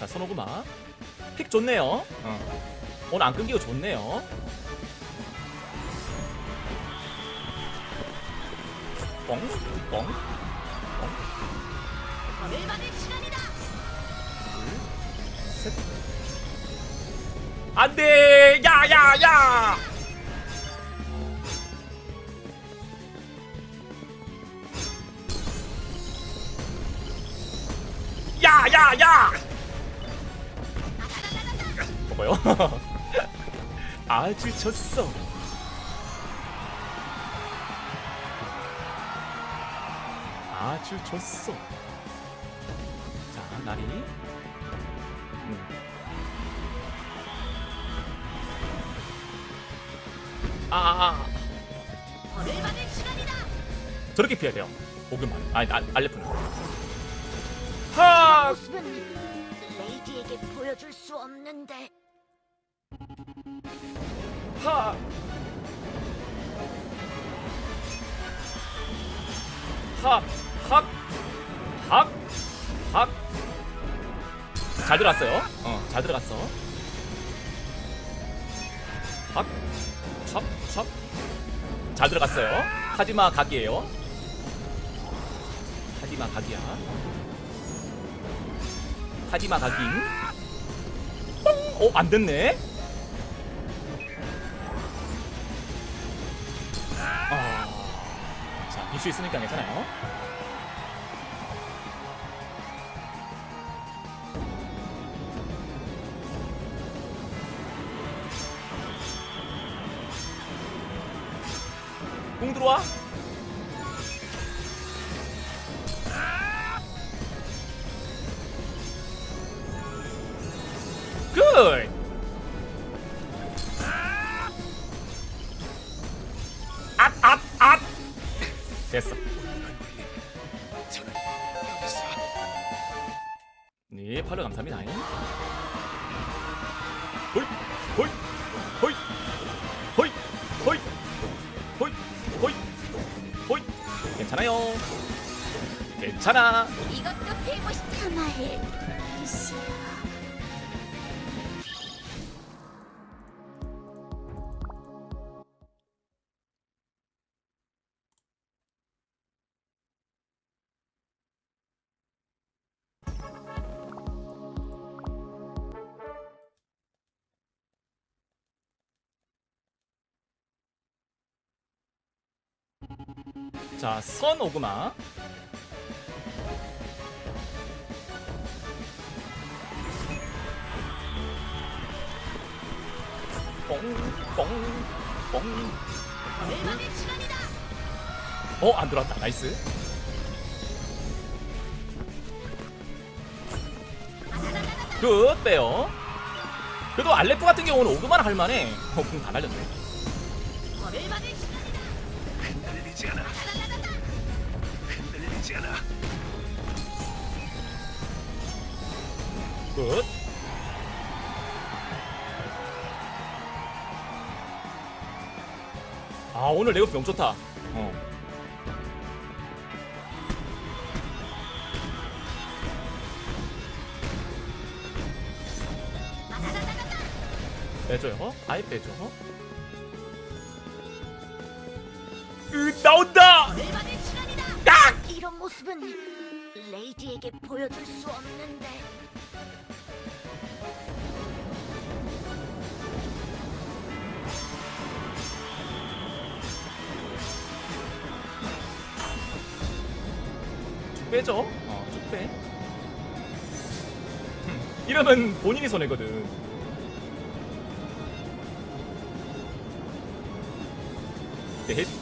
자 선호구마. 픽 좋네요. 어. 오늘 안 끊기고 좋네요. 뻥? 뻥? 셋. 안돼! 야야야! 야야야 뭐요? 아주 좋소 아주 좋소 자 나리 음. 아, 아, 아. 저렇게 피해야 돼요. 오금만. 아니, 알, 알레프는. 하! 모습은 레이디에게 보여줄 수 없는데 하! 하! 학! 학! 학! 잘 들어갔어요. 어, 잘 들어갔어. 학! 찹! 찹! 잘 들어갔어요. 하지마 각이에요. 하지마 각이야. 하지마 각인. 뽕! 어, 안 됐네? 자, 비수 있으니까 괜찮아요. 공 들어와. 자, 선 오구마. 뽕, 뽕, 뽕. 어, 안 들어왔다. 나이스. 굿, 빼요. 그래도 알레프 같은 경우는 오그만 할만해. 어, 궁다 날렸네. 흔들리지 않아. 굿. 아, 오늘 레오스 좋다. 어. 빼줘요. 아예 빼줘. 으, 나온다! 이런 모습은 레이디에게 보여줄 수 없는데 쭉 빼죠. 어, 쭉 빼. 흠, 이러면 본인이 손해거든. 넷.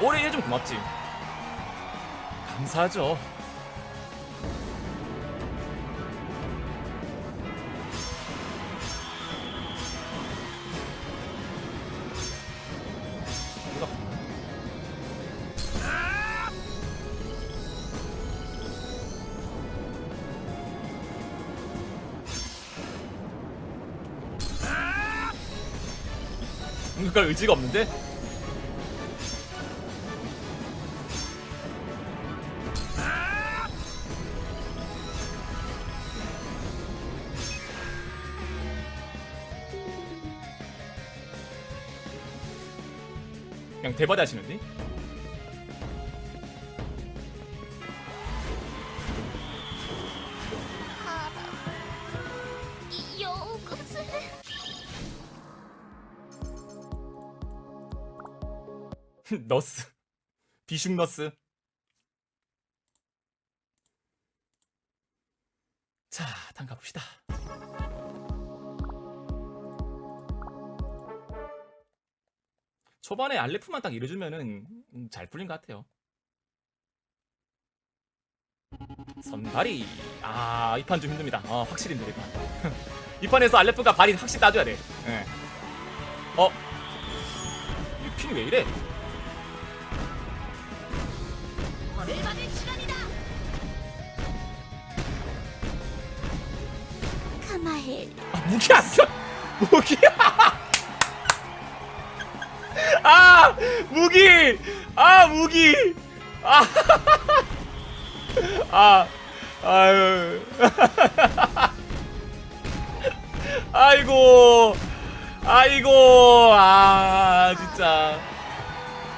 올해 일좀 고맙지. 감사하죠. 뭔가 의지가 없는데? 대바대 하시는데? 너스. 비숑 너스. 자 다음 가봅시다 초반에 알레프만 딱 이뤄주면은 음, 잘 풀린 것 같아요 선발이 아 이 판 좀 힘듭니다 어 확실히 힘들다 이판 이 판에서 알레프가 발이 확실히 따줘야 돼 예. 어? 이 핀이 왜 이래? 카마헬 아, 무기 안 켜! 무기야! 아! 무기! 아, 무기! 아! 아! 아유. 아이고. 아이고. 아, 진짜.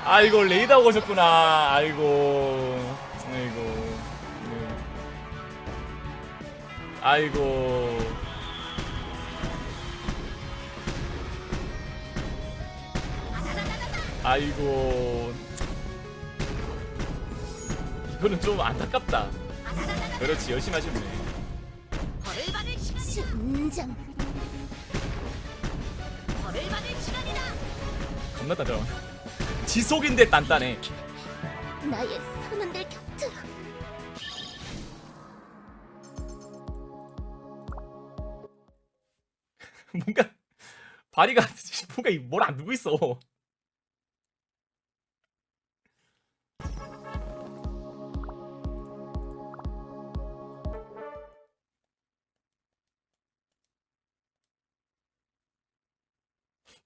아이고, 레이더 오셨구나. 아이고. 아이고. 네. 아이고. 아이고 이거는 좀 안타깝다 그렇지 열심히 하셨네 벌을 받을 시간이다. 진정. 벌을 받을 시간이다. 겁나 따져 지속인데 단단해 나의 선원들 곁으로. 뭔가 바리가 뭔가 뭘 안 두고 있어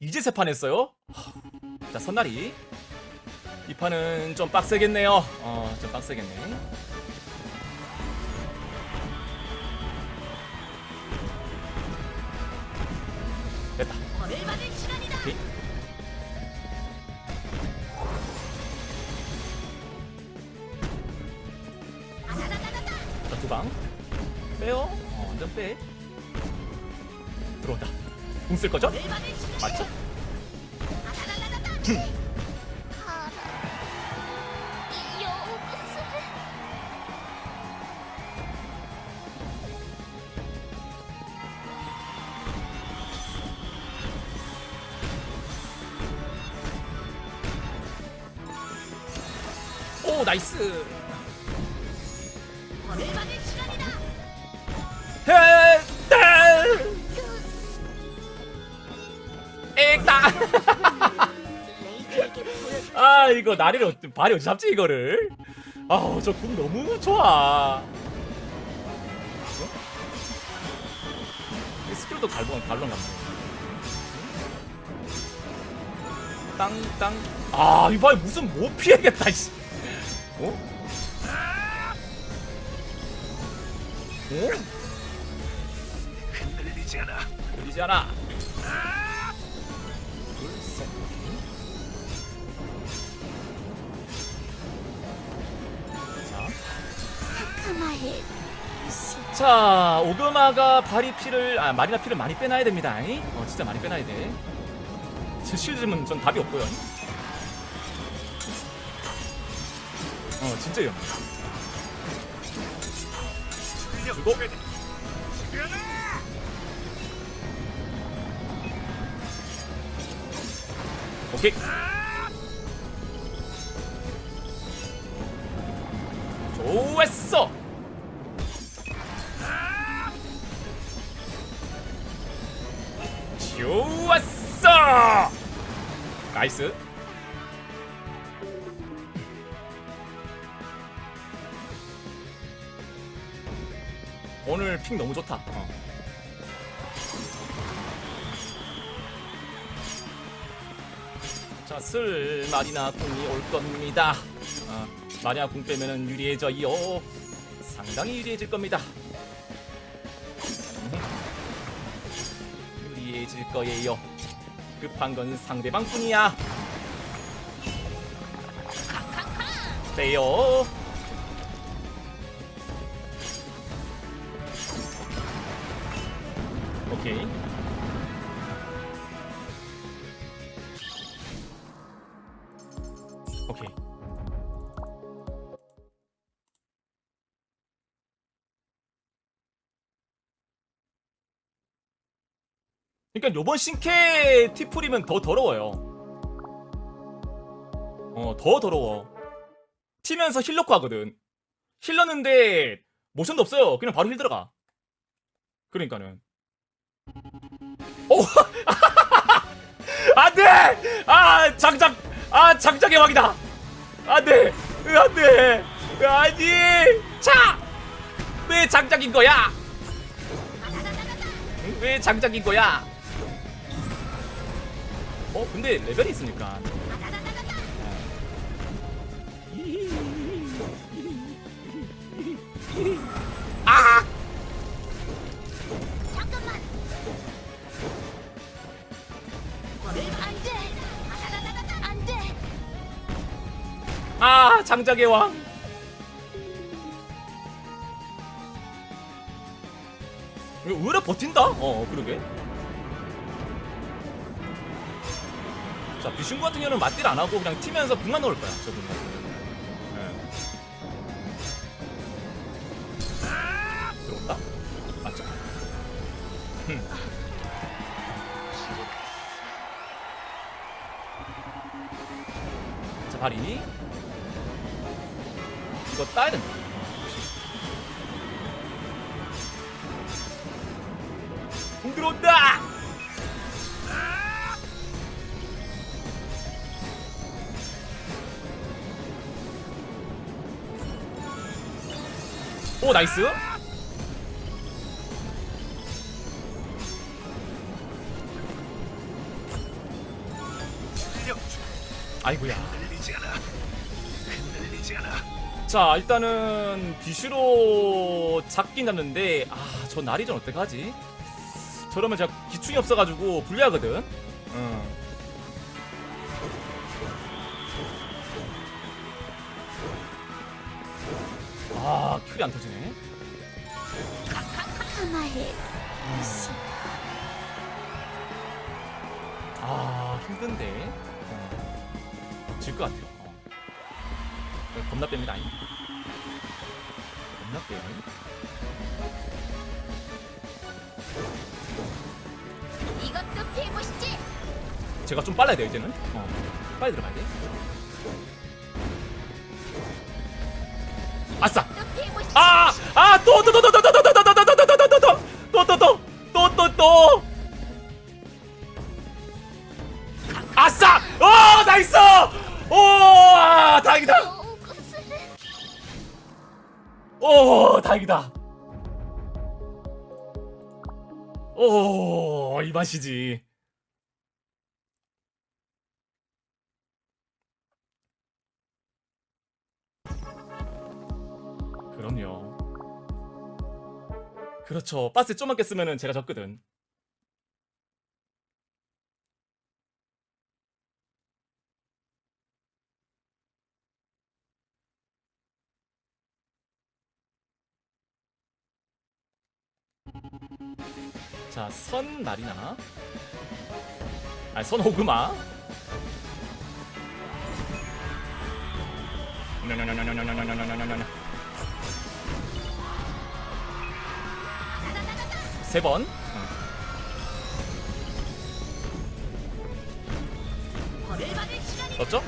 이제 세 판 했어요? 자 선날이 이 판은 좀 빡세겠네요 어 좀 빡세겠네 됐다. 오케이. 자, 두 방. 빼요. 어, 완전 빼. 공쓸 거죠? 맞죠? 오, 나이스. 레이디에게 보여줄 아, 이거 나리를 어떻게 발이 어디 잡지 이거를? 아우, 저공 너무 좋아. 어? 이 스킬도 갈봉 갈롱 같네. 땅땅. 아, 이봐 무슨 못 피해겠다. 씨. 어? 어? 흔들리지 않아. 들리지 않아. 자, 오그마가 바리 피를 아 마리나 피를 많이 빼놔야 됩니다. 이? 어, 진짜 많이 빼놔야 돼. 저 실드면 전 답이 없고요. 어, 진짜 위험해. 주고 오케이. 좋았어. 좋았어. 나이스. 오늘 핑 너무 좋다. 어. 자, 슬 마리나 궁이 올 겁니다. 아, 마리나 궁 빼면은 유리해져요. 상당히 유리해질 겁니다. 유리해질 거예요. 급한 건 상대방 뿐이야. 빼요. 오케이. 그러니까 요번 신캐 티풀이면 더 더러워요. 어, 더 더러워. 튀면서 힐러코 하거든. 힐러는데 모션도 없어요. 그냥 바로 힐 들어가. 그러니까는. 오! 안 돼! 아, 장작! 아, 장작의 왕이다! 안 돼! 으, 안 돼! 으, 아니! 차! 왜 장작인 거야? 응? 왜 장작인 거야? 어, 근데 레벨이 있으니까. 아! 잠깐만. 안 돼. 안 돼. 아, 장작의 왕. 의외로 버틴다? 어, 그러게. 자, 비슌구 같은 경우는 맞딜 안 하고 그냥 튀면서 궁만 넣을 거야. 저분 같은 경우는. 네. 들어온다? 맞죠? 흠. 자, 발이. 이거 따야 된다. 공 들어온다! 나이스 아이고야. 자 일단은 비슈로 잡긴 잡는데 아저 날이전 어떡하지 저러면 제가 기충이 없어가지고 불리하거든 응. 안 터지네 하마의 아 힘든데 어. 질것 같아요 어. 어, 겁나 뺍니다 겁나 빼 이것도 피해보시지. 제가 좀 빨라야 돼요 이제는 어. 맛이지. 그럼요. 그렇죠. 바스 좀만 깼으면 제가 졌거든. 자, 선 나리나. 아, 선 오그마. 세 번. 넣었죠?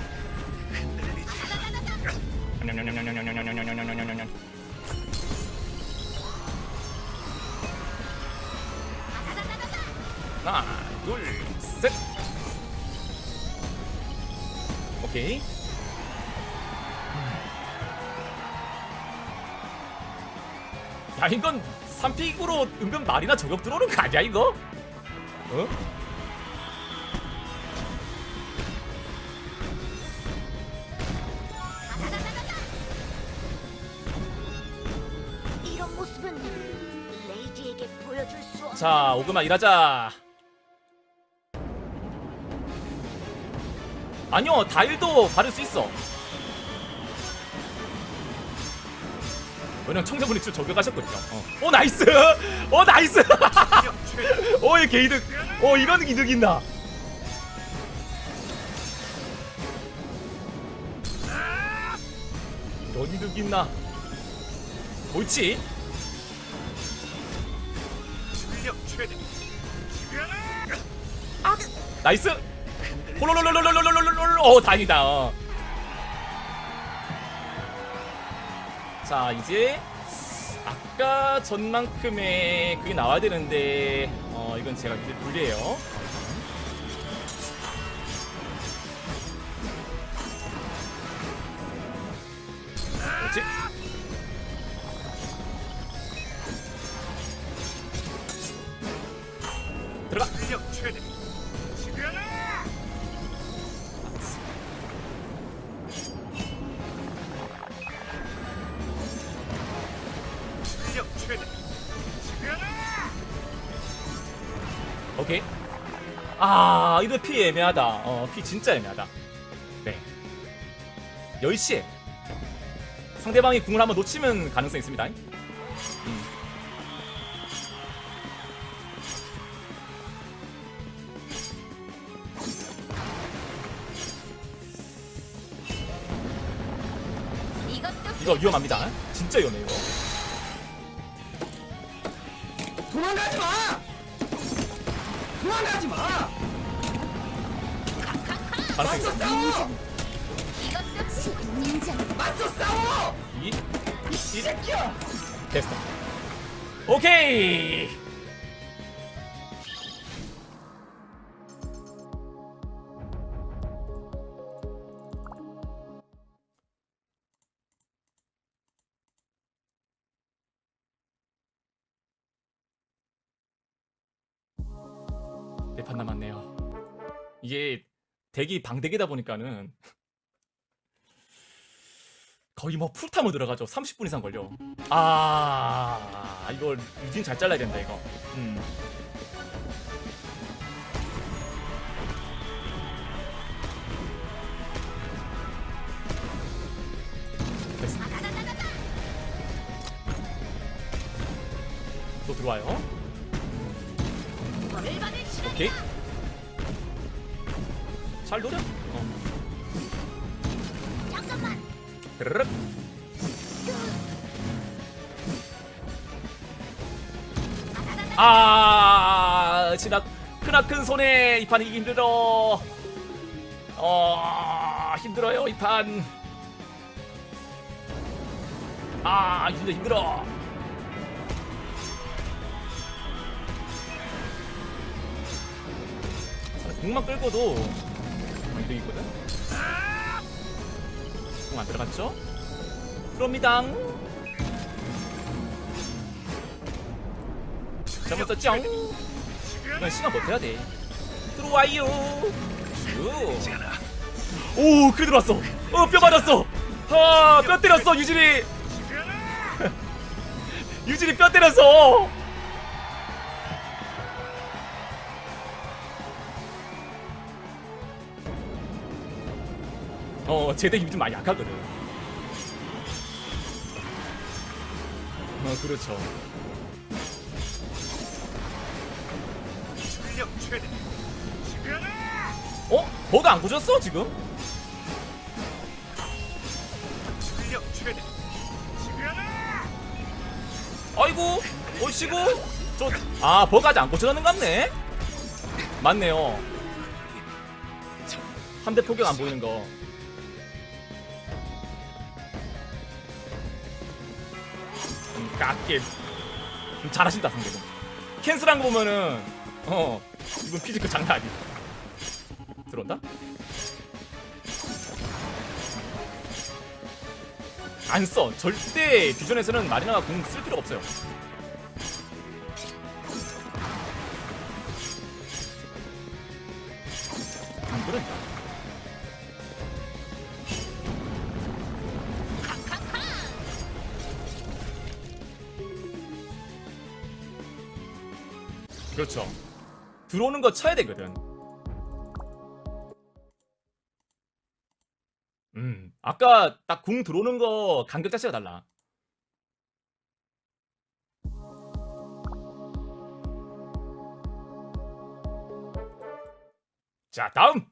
하나, 둘, 셋. 오케이. 야 이건 3픽으로 은근 말이나 저격 들어오는 거 아니야 이거? 어? 자 오그마 일하자 아니요 다일도 바를 수 있어. 왜냐면 청자분이 좀 저격하셨거든요. 어. 오 나이스! 오 나이스. 오이 개이득. 오 이런 이득 있나? 이런 이득 있나? 옳지. 나이스 홀롤롤롤롤롤롤롤롤 어 다행이다 어. 자 이제 아까 전만큼의 그게 나와야 되는데 어 이건 제가 불리해요 피 애매하다. 어, 피 진짜 애매하다. 네. 10시에 상대방이 궁을 한번 놓치면 가능성 있습니다. 음. 이거 위험합니다. 진짜 위험해 이거. 도망가지 마! 도망가지 마! 맞서. 싸워! 맞서 싸워! 이, 이 새끼야! 됐어. 오케이. 덱이 방덱이다 보니까는 거의 뭐 풀타임으로 들어가죠. 30분 이상 걸려. 아 이걸 유진 잘 잘라야 된다 이거. 음. 됐어. 또 들어와요. 오케이. 잘 노려. 어. 잠깐만 드르륵. 아, 지나 크나큰 손에 이 판 이기 힘들어. 어, 힘들어요 이 판. 아, 진짜 힘들어. 공만 끌고도 이득이거든. 공 안 들어갔죠? 그럽니다. 잘못 썼죠? 이건 시간 버텨야 돼. 들어와요. 슈. 오, 그래 들어왔어. 어, 뼈 맞았어. 아, 뼈 때렸어, 유진이. 유진이 뼈 때렸어. 어, 제대 힘이 좀 많이 약하거든. 어, 그렇죠. 실력 최대. 어? 버그 안 고쳤어 지금? 실력 최대. 아이고 오시고 저 아 버그 아직 안 고쳐놨는 것 같네 맞네요 한대 포격 안 보이는 거 음, 잘하신다 상대분 캔슬한 거 보면은 어 이분 피지컬 장난 아니 들어온다? 안 써. 절대 퓨전에서는 마리나가 공 쓸 필요가 없어요. 그렇죠. 들어오는 거 쳐야 되거든. 음, 아까 딱 궁 들어오는 거 간격 자체가 달라. 자, 다음.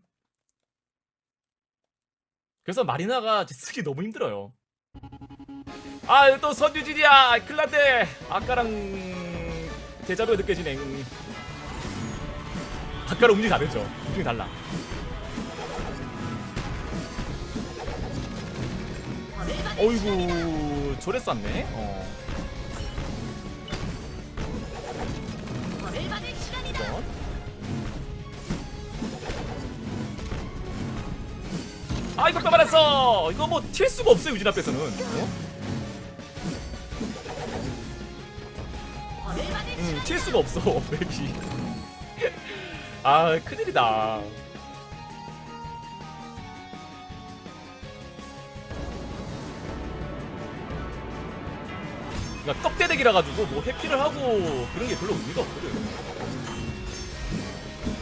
그래서 마리나가 쓰기 너무 힘들어요. 아, 또 선유진이야. 클라데. 아까랑 대자뷰가 느껴지네. 아까랑 움직이 다르죠. 움직이 달라. 어이구, 저래 쐈네. 어. 이건. 아, 이거 빼버렸어. 이거 뭐 튈 수가 없어요, 유진 앞에서는. 어? 튈 수가 없어, 맵이. 아, 큰일이다. 그러니까 떡대대기라 가지고 뭐 해피를 하고 그런 게 별로 의미가 없거든.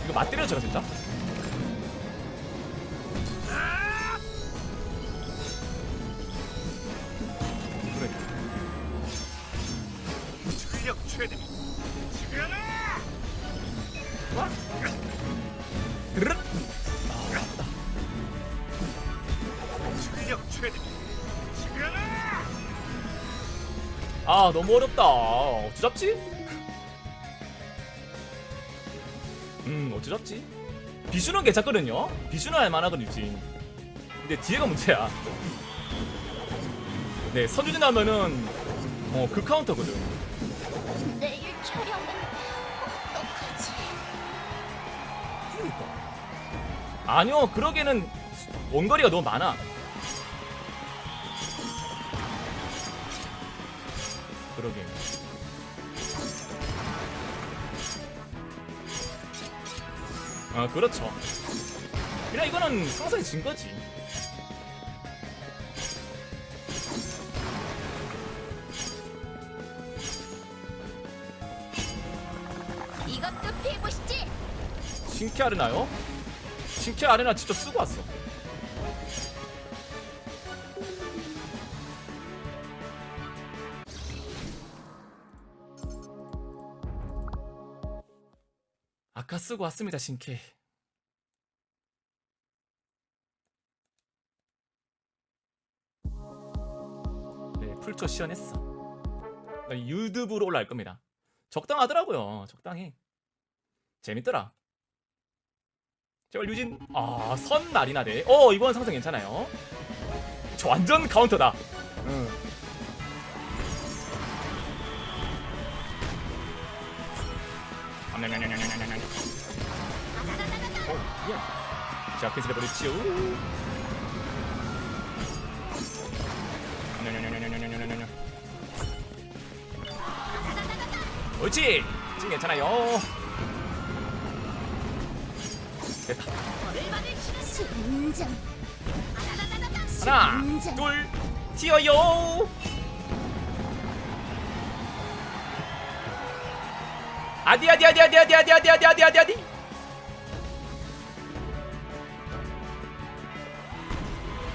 이거 맞때려 제가 진짜? 너무 어렵다. 어찌 잡지? 음 어찌 잡지? 비슈는 괜찮거든요. 비슈는 할만하거든 유진. 근데 뒤에가 문제야. 네 선유진 하면은 어 그 카운터거든. 내일 촬영은 어떡하지? 그러니까. 아니요 그러기에는 원거리가 너무 많아 그러게 아 그렇죠 그냥 이거는 상상이 진 거지 이것도 피해보시지. 신캐 아레나요? 신캐 아레나 진짜 쓰고 왔어 쓰고 왔습니다 신캐. 네 풀초 시연했어. 유튜브로 올라갈 겁니다. 적당하더라고요. 적당해. 재밌더라. 제발 유진. 아선 마리나데 어 이번 상승 괜찮아요. 저 완전 카운터다. 응. 암 자, 버리지요. 암냠냠냠냠냠냠냠냠. 옳지. 지금 괜찮아요. 됐다. 하나. 둘, 튀어요. 아디 아디 아디 아디 아디 아디 아디 아디 아디 아디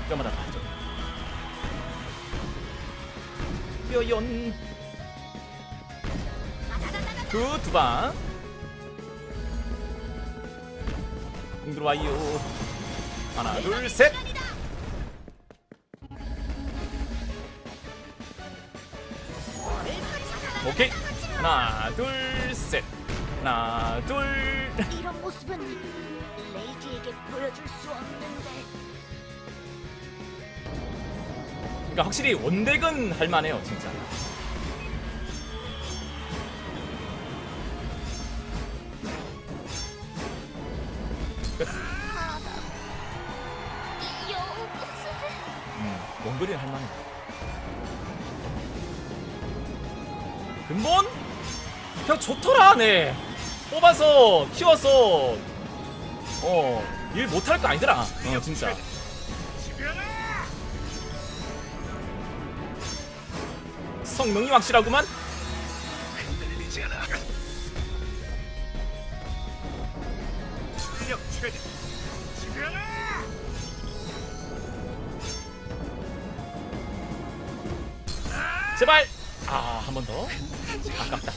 아디. 뼈마다 맞죠. 튀어연. 그 두 방. 공 들어와요. 하나, 둘, 셋. 오케이 하나 둘 셋 하나 둘 이런 모습은 레이디에게 보여줄 수 없는데. 그러니까 확실히 원덱은 할만해요 진짜. 이 여우짓을. 음 원거리는 할만해. 근본? 그냥 좋더라 네. 뽑아서 키워서 어 일 못할 거 아니더라. 어 진짜 성능이 확실하구만 흔들리지 않아. 실력 최대. 제발 아 한 번더 아깝다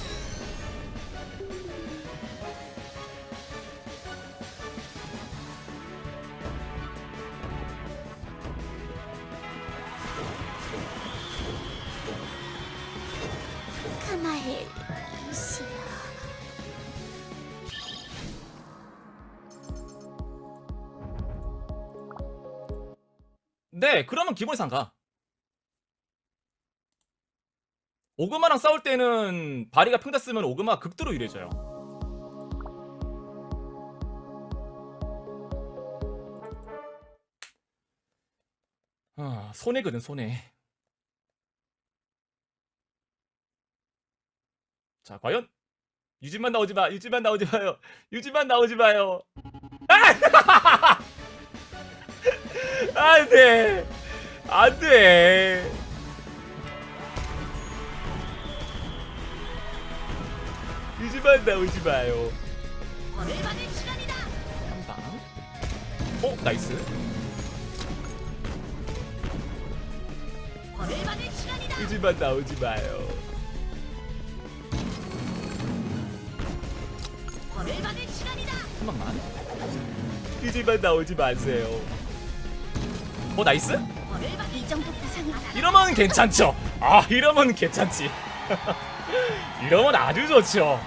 기본 이상 가. 오그마랑 싸울 때는 바리가 평타 쓰면 오그마 극도로 유리해져요. 아 손해거든 손해. 자 과연? 유진만 나오지 마 유진만 나오지 마요. 유진만 나오지 마요. 아! 안돼 안돼 유진만 나오지 마요. 한방 어 나이스. 유진만 나오지 마요 벌을 받을 시간이다. 한 방만 유진만 나오지 마세요 어 나이스. 이러면 괜찮죠 아 이러면 괜찮지 이러면 아주 좋죠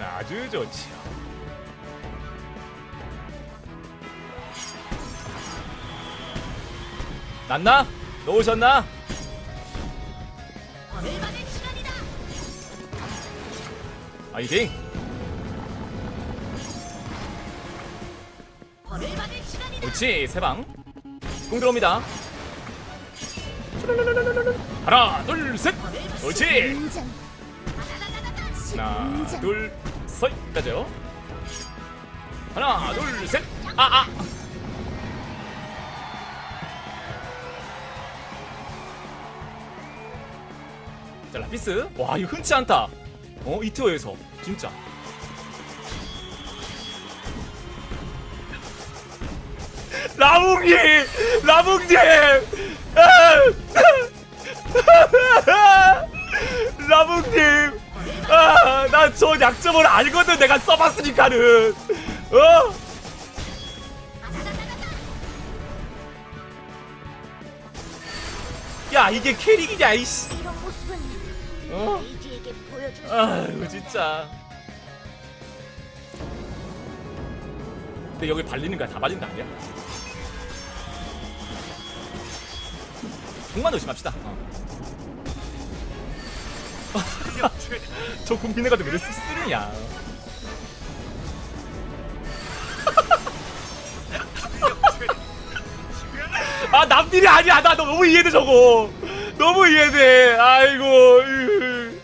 아주 좋죠 났나? 놓으셨나? 시간이다. 옳지 세방 공 들어옵니다. 하나 벌을 받을 옳지. 하나 인정. 둘셋. 가죠. 하나 둘 셋. 아 아. 자 라피스. 와 이거 흔치 않다. 어 이투어에서. 진짜 라붕님 아! 라붕님 아, 난저 약점을 알거든 내가 써봤으니까는 어? 야 이게 캐릭이냐 이씨 어? 아이고 진짜 근데 여기 발리는 거야 다 발리는 거 아니야? 공만 조심합시다 어. 실력 최대. 저 공비네가지고 왜 쓰- 쓰느냐 실력 최대. 지금이야! 아 남들이 아니야 나 너무 이해돼 저거 너무 이해돼 아이고 으.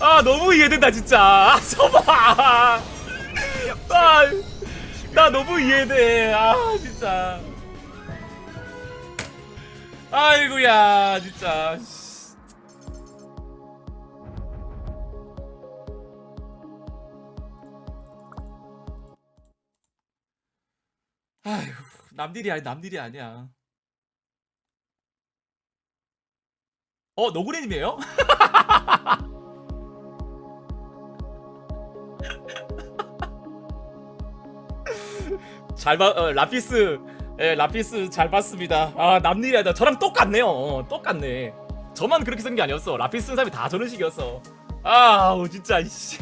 아 너무 이해된다 진짜 아 저봐 아나 너무 이해돼 아 진짜 아이고야 진짜 씨. 아이고 남들이 아니 남들이 아니야 어 노구리님이에요? 잘 봐, 어, 라피스, 예, 라피스 잘 봤습니다. 아 남일이 아니다. 저랑 똑같네요. 어, 똑같네. 저만 그렇게 쓴 게 아니었어. 라피스 쓴 사람이 다 저런 식이었어. 아우 진짜 이씨.